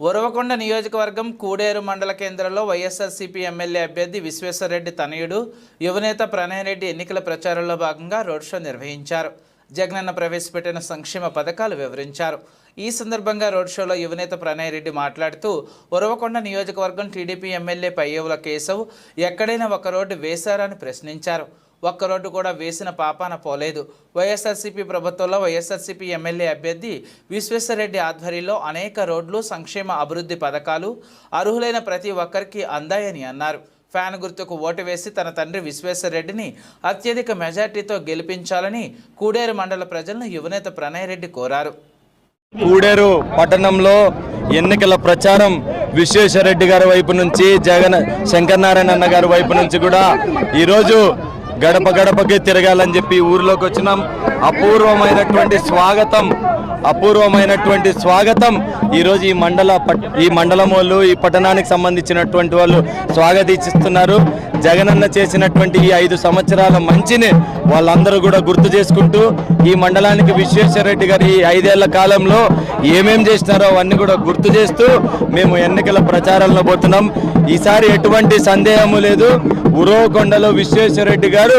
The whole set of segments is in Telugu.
ఉరవకొండ నియోజకవర్గం కూడేరు మండల కేంద్రంలో వైఎస్ఆర్సీపీ ఎమ్మెల్యే అభ్యర్థి విశ్వేశ్వరరెడ్డి తనయుడు యువనేత ప్రణయరెడ్డి ఎన్నికల ప్రచారంలో భాగంగా రోడ్ షో నిర్వహించారు. జగనన్న ప్రవేశపెట్టిన సంక్షేమ పథకాలు వివరించారు. ఈ సందర్భంగా రోడ్ షోలో యువనేత ప్రణయ్ రెడ్డి మాట్లాడుతూ ఉరవకొండ నియోజకవర్గం టీడీపీ ఎమ్మెల్యే పయ్యవుల కేశవ్ ఎక్కడైనా ఒక రోడ్డు వేశారని ప్రశ్నించారు. ఒక్క రోడ్డు కూడా వేసిన పాపాన పోలేదు. వైఎస్ఆర్సీపీ ప్రభుత్వంలో వైఎస్ఆర్సీపీ ఎమ్మెల్యే అభ్యర్థి విశ్వేశ్వరరెడ్డి ఆధ్వర్యంలో అనేక రోడ్లు సంక్షేమ అభివృద్ధి పథకాలు అర్హులైన ప్రతి ఒక్కరికి అందాయని అన్నారు. ఫ్యాన్ గుర్తుకు ఓటు వేసి తన తండ్రి విశ్వేశ్వరరెడ్డిని అత్యధిక మెజార్టీతో గెలిపించాలని కూడేరు మండల ప్రజలను యువనేత ప్రణయ్ రెడ్డి కోరారు. కూడేరు పట్టణంలో ఎన్నికల ప్రచారం విశ్వేశ్వరరెడ్డి గారి వైపు నుంచి జగన్ శంకరనారాయణ అన్న గారి వైపు నుంచి కూడా ఈరోజు గడప గడపకి తిరగాలని చెప్పి ఊరిలోకి వచ్చినాం. అపూర్వమైనటువంటి స్వాగతం. అపూర్వమైనటువంటి స్వాగతం. ఈరోజు ఈ మండల పట్- ఈ మండలం వాళ్ళు ఈ పట్టణానికి సంబంధించినటువంటి వాళ్ళు స్వాగతిస్తున్నారు. జగనన్న చేసినటువంటి ఈ ఐదు సంవత్సరాల మంచిని వాళ్ళందరూ కూడా గుర్తు చేసుకుంటూ ఈ మండలానికి విశ్వేశ్వరరెడ్డి గారు ఈ ఐదేళ్ళ కాలంలో ఏమేం చేసినారో అవన్నీ కూడా గుర్తు చేస్తూ మేము ఎన్నికల ప్రచారంలో పోతున్నాం. ఈసారి ఎటువంటి సందేహము లేదు. ఉరవకొండలో విశ్వేశ్వరరెడ్డి గారు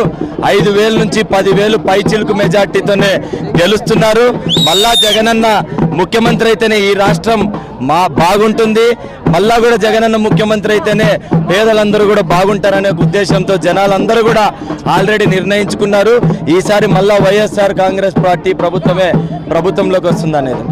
ఐదు వేల నుంచి పదివేలు పైచిలుకు మెజార్టీతోనే గెలుస్తున్నారు. మళ్ళా జగనన్న ముఖ్యమంత్రి అయితేనే ఈ రాష్ట్రం మా బాగుంటుంది. మళ్ళా కూడా జగనన్న ముఖ్యమంత్రి అయితేనే పేదలందరూ కూడా బాగుంటారనే ఉద్దేశంతో జనాలందరూ కూడా ఆల్రెడీ నిర్ణయించుకున్నారు. ఈసారి మళ్ళా వైఎస్ఆర్ కాంగ్రెస్ పార్టీ ప్రభుత్వమే ప్రభుత్వంలోకి వస్తుంది అనేది